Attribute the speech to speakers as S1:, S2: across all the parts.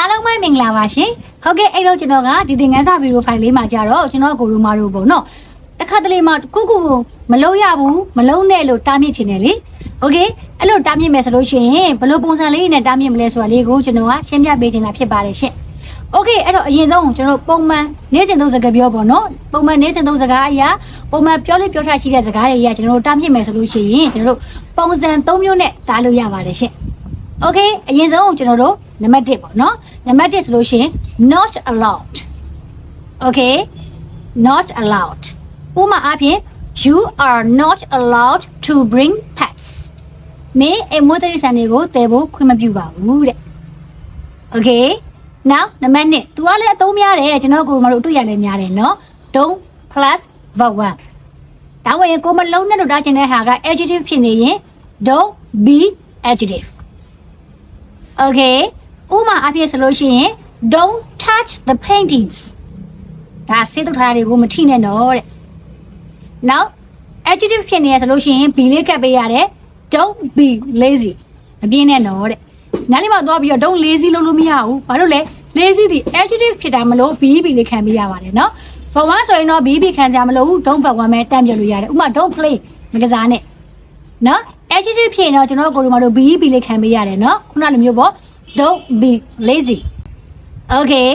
S1: အားလုံးပဲမင်္ဂလာပါရှင်ဟုတ်ကဲ့အဲ့တော့ကျွန်တော်ကဒီသင်ခန်းစာဗီဒီယိုဖိုင်လေးမှာကြတော့ကျွန်တော်ကိုရူမာတို့ပေါ့နော်တစ်ခါတလေမှကုကုမလုံးရဘူးမလုံးနဲ့လို့တားမြစ်ချင်တယ်လေโอเคအဲ့လိုတားမြစ်မယ်ဆိုလို့ရှိရင်ဘယ်လိုပုံစံလေးနဲ့တားမြစ်မလဲဆိုတာလေးကိုကျွန်တော်ကရှင်းပြပေးချင်တာဖြစ်ပါတယ်ရှင်โอเคအဲ့တော့အရင်ဆုံးကျွန်တော်ပုံမှန်နေ့စဉ်သုံးစကားပြောပေါ့နော်ပုံမှန်နေ့စဉ်သုံးစကားအရာပုံမှန်ပြောလို့ပြောထားရှိတဲ့စကားတွေအရာကျွန်တော်တို့တားမြစ်မယ်ဆိုလို့ရှိရင်ကျွန်တော်တို့ပုံစံ၃မျိုးနဲ့တားလို့ရပါတယ်ရှင် โอเคအရင်ဆုံးကျွန်တော်တို့နံပါတ်1ပေါ့နော်နံပါတ်1ဆိုလို့ရှိရင် not allowed okay not allowed ဥပမာအားဖြင့် you are not allowed to bring pets မင်းအိမ်မွေးတိရစ္ဆာန်တွေကိုတည်ဖို့ခွင့်မပြုပါဘူးတဲ့ okay now နံပါတ်2 तू ကလည်းအသုံးများတယ်ကျွန်တော်ကိုမတို့အတွေ့ရလဲများတယ်နော် don't plus verb 1ဒါဝင်ကိုမလုံးနဲ့လို့တားချင်တဲ့ဟာက adjective ဖြစ်နေရင် don't be adjective Okay ဥပမာအဖြစ်ဆိုလို့ရှိရင် don't touch the paintings ဒါစေးထုတ်ထားတာတွေကိုမထိနဲ့တော့တဲ့ Now adjective ဖြစ်နေရဆိုလို့ရှိရင် be လေးကပ်ပေးရတယ် don't be lazy မပြင်းနဲ့တော့တဲ့နားလေးမှာသွားပြီးတော့ don't lazy လို့လို့မရဘူးဘာလို့လဲ lazy ဒီ adjective ဖြစ်တာမလို့ be be လေးခံပေးရပါတယ်နော် for one ဆိုရင်တော့ be be ခံစရာမလိုဘူး don't for one ပဲတန့်ပြလို့ရတယ်ဥပမာ don't play မကစားနဲ့နော် adjective ဖြစ်ရင်တော့ကျွန်တော်ကိုယ်တို့မတို့ be be လေးခံပေးရတယ်နော်ခုနလိုမျိုးပေါ့ don't be lazy okay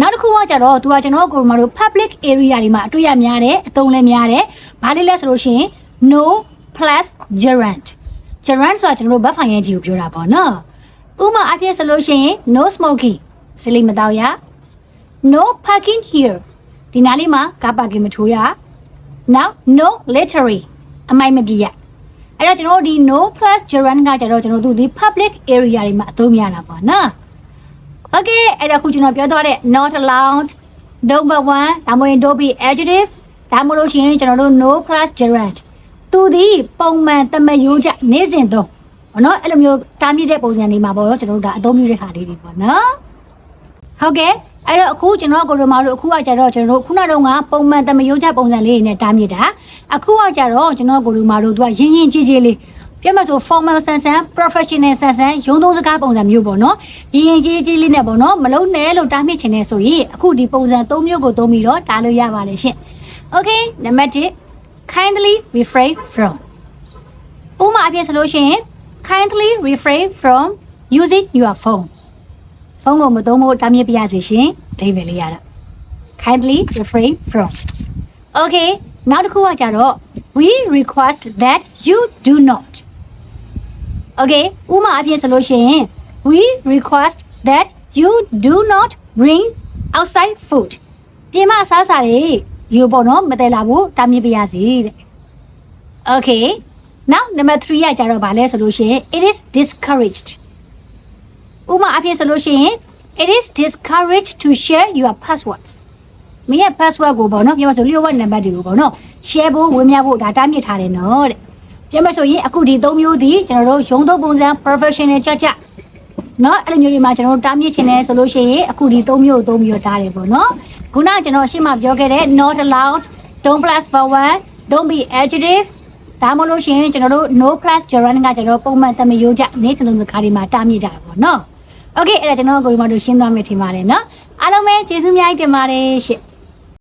S1: နောက်တစ်ခုကကြတော့သူကကျွန်တော်ကိုယ်မတို့ public area တွေမှာအတွေ့ရများတယ်အသုံးလည်းများတယ်ဘာလေးလဲဆိုလို့ရှိရင် no plus gerund gerund ဆိုတာကျွန်တော်တို့ဘတ်ဖိုင်ရဲ့ကြီးကိုပြောတာပေါ့နော်ဥပမာအဖြစ်ဆိုလို့ရှိရင် no smoking စလိမတော့ရ no parking here ဒီနားလေးမှာကားပါကင်မထိုးရ now no littering အမိုက်မပြည့်ရ အဲ့တော့ကျွန်တော်တို့ဒီ no plus gerund ကကြတော့ကျွန်တော်တို့ဒီ public area တွေမှာအသုံးများတာပေါ့နော် Okay အဲ့ဒါခုကျွန်တော်ပြောသွားတဲ့ not allowed don't but one ဒါမှမဟုတ် don't be adjective ဒါမှမဟုတ်ရှင်ကျွန်တော်တို့ no plus gerund သူဒီပုံမှန်တမယိုးကြနေ့စဉ်သုံးဘောနော်အဲ့လိုမျိုးတားမြစ်တဲ့ပုံစံတွေမှာပေါ့နော်ကျွန်တော်တို့ဒါအသုံးပြုတဲ့ခါလေးတွေပေါ့နော်ဟုတ်ကဲ့ အဲ့တော့အခုကျွန်တော်ကိုရိုမာတို့အခုကကြတော့ကျွန်တော်တို့ခုနတော့ကပုံမှန်တမယိုးကြပုံစံလေးတွေနဲ့တားမြစ်တာအခုကကြတော့ကျွန်တော်ကိုရိုမာတို့သူကရင်းရင်းကြီးကြီးလေးပြတ်မဆို formal ဆန်ဆန် professional ဆန်ဆန်ရုံးသုံးစကားပုံစံမျိုးပေါ့နော်ရင်းရင်ကြီးကြီးလေးနဲ့ပေါ့နော်မလုံးနဲ့လို့တားမြစ်ချင်နေဆိုရင်အခုဒီပုံစံ၃မျိုးကိုသုံးပြီးတော့တားလို့ရပါတယ်ရှင် Okay နံပါတ်1 kindly refrain from ဥပမာအဖြစ်ဆိုလို့ရှိရင် kindly refrain from using your phone ဖုန်းကိုမသုံးဖို့တားမြစ်ပြရစီရှင်အဓိပ္ပာယ်လေးရတာ kindly refrain from Okay နောက်တစ်ခုကကြတော့ we request that you do not Okay ဥပမာအဖြစ်ဆိုလို့ရှိရင် we request that you do not bring outside food ပြင်မအစားအစာတွေယူပေါ့နော်မတည်လာဘူးတားမြစ်ပြရစီတဲ့ Okay now number 3ကကြတော့ဗာလဲဆိုလို့ရှိရင် it is discouraged ဥပမာအဖြစ်ဆိုလို့ရှိရင် it is discouraged to share your passwords မင်းရဲ့ password ကိုပေါ့နော်ပြောမဆိုလျှို့ဝှက်နံပါတ်တွေကိုပေါ့နော် share ဖို့ဝင်မြဖို့ဒါတားမြစ်ထားတယ်နော်တဲ့ပြောမဆိုရင်အခုဒီ၃မျိုးဒီကျွန်တော်တို့ရုံးသုံးပုံစံ professional ကြကြနော်အဲ့လိုမျိုးတွေမှာကျွန်တော်တို့တားမြစ်ချင်တယ်ဆိုလို့ရှိရင်အခုဒီ၃မျိုးကို၃မျိုးတားတယ်ပေါ့နော်ခုနကကျွန်တော်ရှင်းမပြောခဲ့တဲ့ not allowed don't plus for one don't be adjective ဒါမှမဟုတ်လို့ရှိရင်ကျွန်တော်တို့ no plus gerund ကကျွန်တော်ပုံမှန်တမယိုးကြနေကျွန်တော်တို့ခါဒီမှာတားမြစ်ကြတာပေါ့နော် Okay အဲ့ဒါကျွန်တော်ကိုဒီမှာတို့ရှင်းသွားမယ်ထင်ပါတယ်နော်အားလုံးပဲကျေးဇူးများတင်ပါတယ်ရှင့်